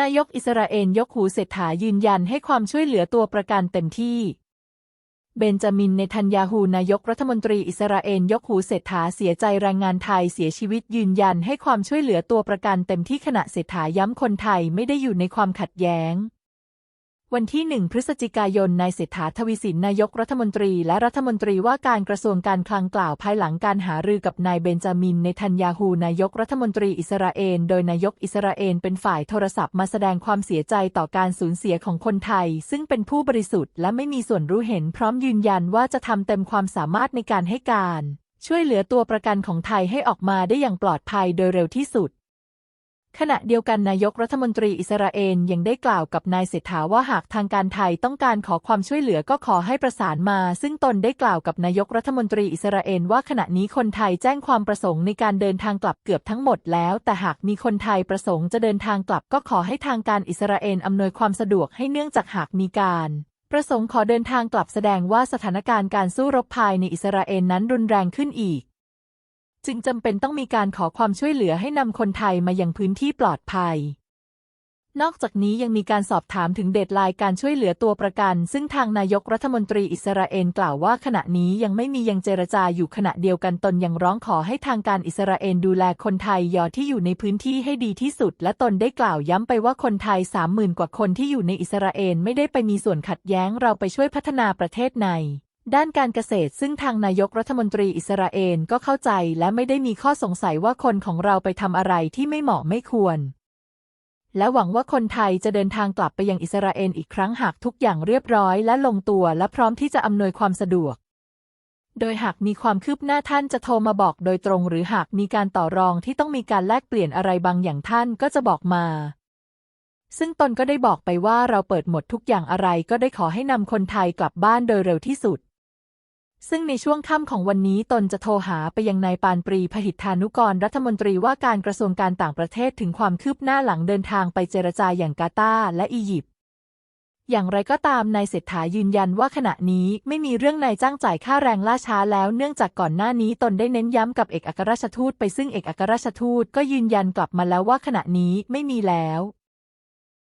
นายกอิสราเอลยกหูเศรษฐายืนยันให้ความช่วยเหลือตัวประกันเต็มที่เบนจามิน เนทันยาฮู นายกรัฐมนตรีอิสราเอลยกหูเศรษฐาเสียใจแรงงานไทยเสียชีวิตยืนยันให้ความช่วยเหลือตัวประกันเต็มที่ขณะเศรษฐาย้ำคนไทยไม่ได้อยู่ในความขัดแย้ง วันที่ 1 พฤศจิกายน นายเศรษฐาทวีสิน นายกรัฐมนตรีและรัฐมนตรีว่าการกระทรวงการคลังกล่าวภายหลังการหารือกับนายเบนจามินเนทันยาฮู นายกรัฐมนตรีอิสราเอล โดยนายกอิสราเอลเป็นฝ่ายโทรศัพท์มาแสดงความเสียใจต่อการสูญเสียของคนไทย ซึ่งเป็นผู้บริสุทธิ์และไม่มีส่วนรู้เห็นพร้อมยืนยันว่าจะทำเต็มความสามารถในการให้การ ช่วยเหลือตัวประกันของไทยให้ออกมาได้อย่างปลอดภัยโดยเร็วที่สุด ขณะเดียวกันนายกรัฐมนตรีอิสราเอลยังได้กล่าวกับนายเศรษฐาว่าหากทางการไทยต้องการขอความช่วยเหลือก็ขอให้ประสานมา ซึ่งตนได้กล่าวกับนายกรัฐมนตรีอิสราเอลว่าขณะนี้คนไทยแจ้งความประสงค์ในการเดินทางกลับเกือบทั้งหมดแล้ว แต่หากมีคนไทยประสงค์จะเดินทางกลับก็ขอให้ทางการอิสราเอลอำนวยความสะดวกให้เนื่องจากหากมีการประสงค์ขอเดินทางกลับแสดงว่าสถานการณ์การสู้รบภายในอิสราเอลนั้นรุนแรงขึ้นอีก จึงจำเป็นต้องมีการขอความช่วยเหลือให้นำคนไทยมายังพื้นที่ปลอดภัย นอกจากนี้ยังมีการสอบถามถึงเดทไลน์การช่วยเหลือตัวประกัน ซึ่งทางนายกรัฐมนตรีอิสราเอลกล่าวว่าขณะนี้ยังไม่มียังเจรจาอยู่ขณะเดียวกันตนยังร้องขอให้ทางการอิสราเอลดูแลคนไทยยอที่อยู่ในพื้นที่ให้ดีที่สุด และตนได้กล่าวย้ำไปว่าคนไทยสามหมื่นกว่าคนที่อยู่ในอิสราเอลไม่ได้ไปมีส่วนขัดแย้งเราไปช่วยพัฒนาประเทศใน ด้านการเกษตรซึ่งทางนายกรัฐมนตรีอิสราเอลก็เข้าใจและไม่ได้มีข้อสงสัยว่าคนของเราไปทำอะไรที่ไม่เหมาะไม่ควร และหวังว่าคนไทยจะเดินทางกลับไปยังอิสราเอลอีกครั้งหากทุกอย่างเรียบร้อยและลงตัวและพร้อมที่จะอำนวยความสะดวก โดยหากมีความคืบหน้าท่านจะโทรมาบอกโดยตรง หรือหากมีการต่อรองที่ต้องมีการแลกเปลี่ยนอะไรบางอย่างท่านก็จะบอกมาซึ่งตนก็ได้บอกไปว่าเราเปิดหมดทุกอย่างอะไรก็ได้ขอให้นำคนไทยกลับบ้านโดยเร็วที่สุด ซึ่งในช่วงค่ำของวันนี้ตนจะโทรหาไปยังนายปานปรีพหิทธานุกรรัฐมนตรีว่าการกระทรวงการต่างประเทศถึงความคืบหน้าหลังเดินทางไปเจรจาอย่างกาตาร์และอียิปต์อย่างไรก็ตามนายเศรษฐายืนยันว่าขณะนี้ไม่มีเรื่องนายจ้างจ่ายค่าแรงล่าช้าแล้วเนื่องจากก่อนหน้านี้ตนได้เน้นย้ำกับเอกอัครราชทูตไปซึ่งเอกอัครราชทูตก็ยืนยันกลับมาแล้วว่าขณะนี้ไม่มีแล้ว